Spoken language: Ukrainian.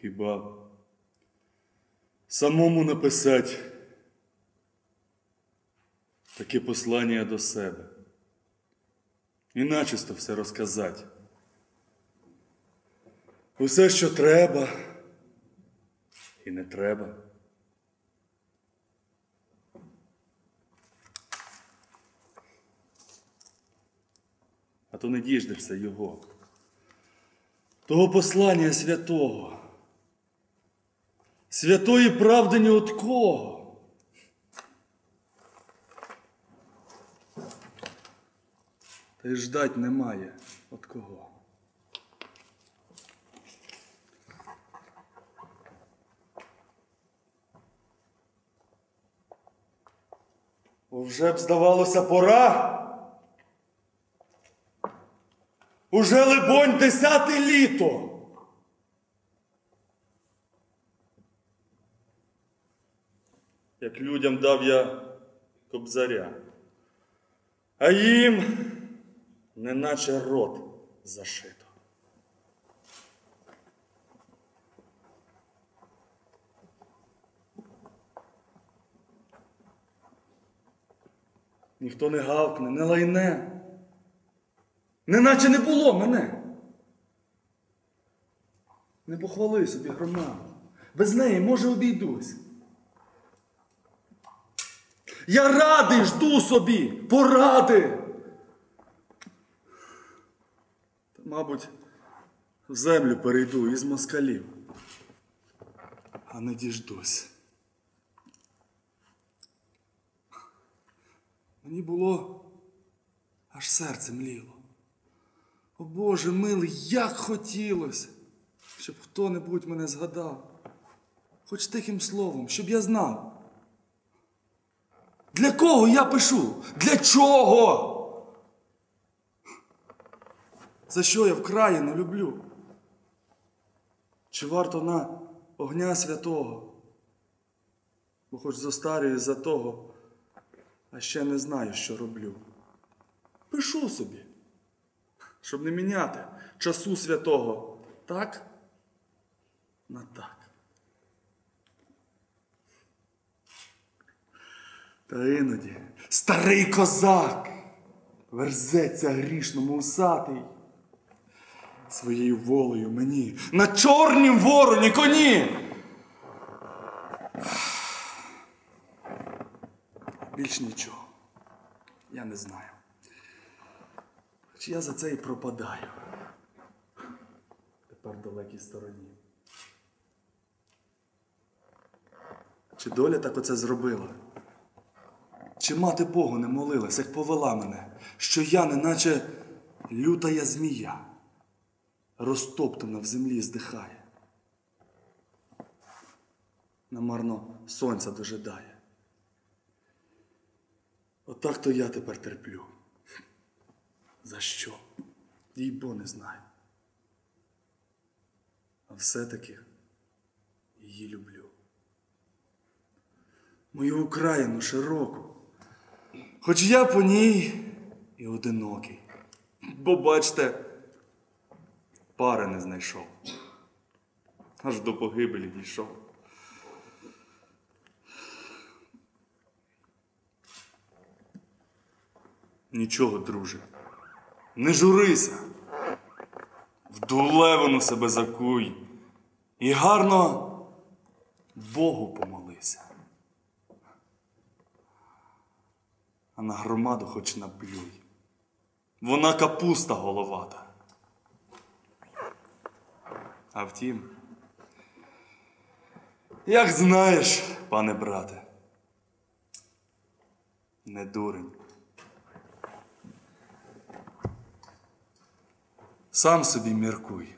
Хіба самому написати таке послання до себе. І начисто все розказати. Усе, що треба, і не треба. А то не діждешся його. Того послання святого. Святої правди ні от кого. Та й ждать немає от кого. О, вже б здавалося пора. Уже, либонь, десяте літо. Як людям дав я кобзаря, а їм неначе рот зашито. Ніхто не гавкне, не лайне. Неначе не було мене. Не похвали собі громаду. Без неї, може, обійдусь. Я радий жду собі поради. Мабуть, в землю перейду із москалів, а не діждусь. Мені було аж серце мліло. О Боже милий, як хотілося, щоб хто-небудь мене згадав, хоч тихим словом, щоб я знав. Для кого я пишу? Для чого? За що я вкраїну люблю? Чи варто на огня святого? Бо хоч зостарюю за того, а ще не знаю, що роблю. Пишу собі, щоб не міняти часу святого так на так. Та іноді старий козак верзеться грішному усатий своєю волею мені на чорнім вороні коні. Більш нічого. Я не знаю. Чи я за це і пропадаю. Тепер в далекій стороні. Чи доля так оце зробила? Чи мати Богу не молилась, як повела мене, що я, неначе лютая змія, розтоптана в землі здихає. Намарно сонця дожидає. Отак то я тепер терплю. За що? Їй бо не знаю. А все-таки її люблю. Мою Україну широку, хоч я по ній і одинокий. Бо бачте, пари не знайшов. Аж до погибелі дійшов. Нічого, друже, не журися. В дулевину себе закуй і гарно Богу помолися. А на громаду хоч наплюй. Вона капуста головата. А втім, як знаєш, пане брате, не дурень. Сам собі міркуй.